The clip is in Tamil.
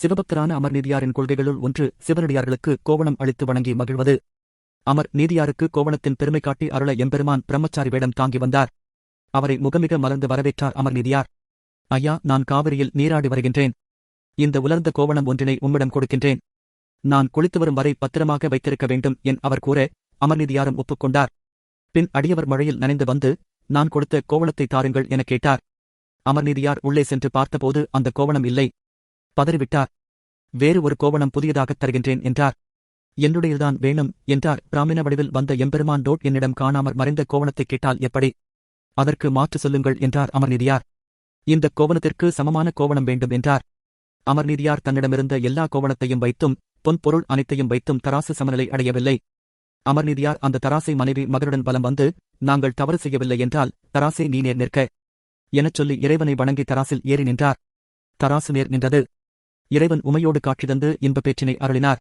சிவபக்தரான அமர் நீதியாரின் கொள்கைகளுள் ஒன்று சிவனடியார்களுக்கு கோவணம் அளித்து வணங்கி மகிழ்வது. அமர் நீதியாருக்கு கோவணத்தின் பெருமை காட்டி அருள எம்பெருமான் பிரம்மச்சாரி வேடம் தாங்கி வந்தார். அவரை முகமிக மலர்ந்து வரவேற்றார் அமர் நீதியார். ஐயா நான் காவிரியில் நீராடி வருகின்றேன். இந்த உலர்ந்த கோவணம் ஒன்றினை உம்மிடம் கொடுக்கின்றேன். நான் குளித்து வரும் வரை பத்திரமாக வைத்திருக்க வேண்டும் என் அவர் கூற அமர்நீதியாரும் ஒப்புக்கொண்டார். பின் அடியவர் மழையில் நனைந்து வந்து நான் கொடுத்த கோவணத்தை தாருங்கள் எனக் கேட்டார். அமர்நீதியார் உள்ளே சென்று பார்த்தபோது அந்த கோவணம் இல்லை. பதறிவிட்டார். வேறு ஒரு கோவணம் புதியதாகத் தருகின்றேன் என்றார். என்னுடையதுதான் வேணும் என்றார். பிராமண வடிவில் வந்த எம்பெருமான் டோட் என்னிடம் காணாமற் மறைந்த கோவணத்தைக் கேட்டால் எப்படி? அதற்கு மாற்று சொல்லுங்கள் என்றார் அமர்நீதியார். இந்த கோவணத்திற்கு சமமான கோவணம் வேண்டும் என்றார். அமர்நீதியார் தன்னிடமிருந்த எல்லா கோவணத்தையும் வைத்தும் பொன் பொருள் அனைத்தையும் வைத்தும் தராசு சமநிலை அடையவில்லை. அமர்நீதியார் அந்த தராசை மனைவி மகருடன் பலம் வந்து நாங்கள் தவறு செய்யவில்லை என்றால் தராசை நீ நேர் நிற்க எனச் சொல்லி இறைவனை வணங்கி தராசில் ஏறி நின்றார். தராசு நேர் நின்றது. இறைவன் உமையோடு காட்சி தந்து இன்பப் பேச்சினை அருளினார்.